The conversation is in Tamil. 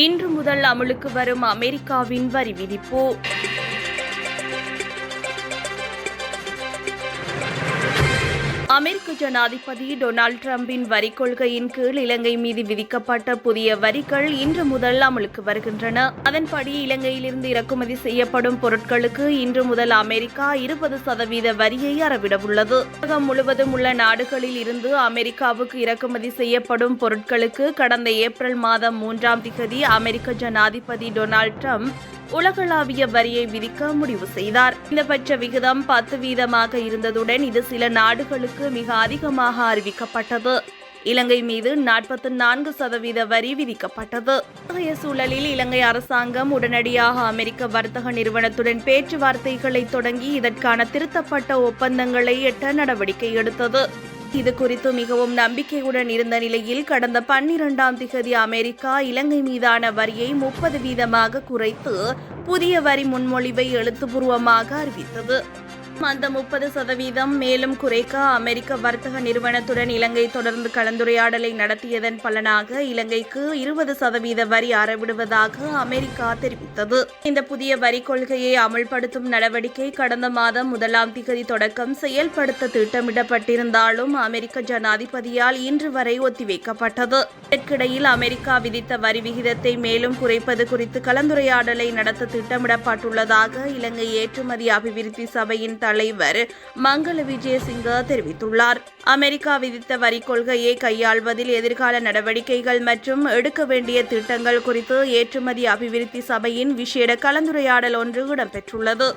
இன்று முதல் அமலுக்கு வரும் அமெரிக்காவின் வரி விதிப்பு. அமெரிக்க ஜனாதிபதி டொனால்ட் டிரம்பின் வரி கொள்கையின் கீழ் இலங்கை மீது விதிக்கப்பட்ட புதிய வரிகள் இன்று முதல் அமலுக்கு வருகின்றன. அதன்படி இலங்கையிலிருந்து இறக்குமதி செய்யப்படும் பொருட்களுக்கு இன்று முதல் அமெரிக்கா இருபது சதவீத வரியை அறவிடவுள்ளது. உலகம் முழுவதும் உள்ள நாடுகளில் இருந்து அமெரிக்காவுக்கு இறக்குமதி செய்யப்படும் பொருட்களுக்கு கடந்த ஏப்ரல் மாதம் மூன்றாம் திகதி அமெரிக்க ஜனாதிபதி டொனால்ட் ட்ரம்ப் உலகளாவிய வரியை விதிக்க முடிவு செய்தார். குறைந்தபட்ச விகிதம் பத்து வீதமாக இருந்ததுடன் இது சில நாடுகளுக்கு மிக அதிகமாக அறிவிக்கப்பட்டது. இலங்கை மீது நாற்பத்தி நான்கு சதவீத வரி விதிக்கப்பட்டது. இத்தகைய சூழலில் இலங்கை அரசாங்கம் உடனடியாக அமெரிக்க வர்த்தக நிறுவனத்துடன் பேச்சுவார்த்தைகளை தொடங்கி இதற்கான திருத்தப்பட்ட ஒப்பந்தங்களை எட்ட நடவடிக்கை எடுத்தது. இது குறித்து மிகவும் நம்பிக்கையுடன் இருந்த நிலையில் கடந்த பன்னிரண்டாம் திகதி அமெரிக்கா இலங்கை மீதான வரியை முப்பது வீதமாக குறைத்து புதிய வரி முன்மொழிவை எழுத்துப்பூர்வமாக அறிவித்தது. அந்த முப்பது சதவீதம். மேலும் குறைக்க அமெரிக்க வர்த்தக நிறுவனத்துடன் இலங்கை தொடர்ந்து கலந்துரையாடலை நடத்தியதன் பலனாக இலங்கைக்கு இருபது சதவீத வரி அறவிடுவதாக அமெரிக்கா தெரிவித்தது. இந்த புதிய வரி கொள்கையை அமல்படுத்தும் நடவடிக்கை கடந்த மாதம் முதலாம் திகதி தொடக்கம் செயல்படுத்த திட்டமிடப்பட்டிருந்தாலும் அமெரிக்க ஜனாதிபதியால் இன்று வரை ஒத்திவைக்கப்பட்டது. இதற்கிடையில் அமெரிக்கா விதித்த வரி விகிதத்தை மேலும் குறைப்பது குறித்து கலந்துரையாடலை நடத்த திட்டமிடப்பட்டுள்ளதாக இலங்கை ஏற்றுமதி அபிவிருத்தி சபையின் தலைவர் மங்கள விஜயசிங்க தெரிவித்துள்ளார். அமெரிக்கா விதித்த வரி கொள்கையை கையாள்வதில் எதிர்கால நடவடிக்கைகள் மற்றும் எடுக்க வேண்டிய திட்டங்கள் குறித்து ஏற்றுமதி அபிவிருத்தி சபையின் விசேட கலந்துரையாடல் ஒன்று இடம்பெற்றுள்ளது.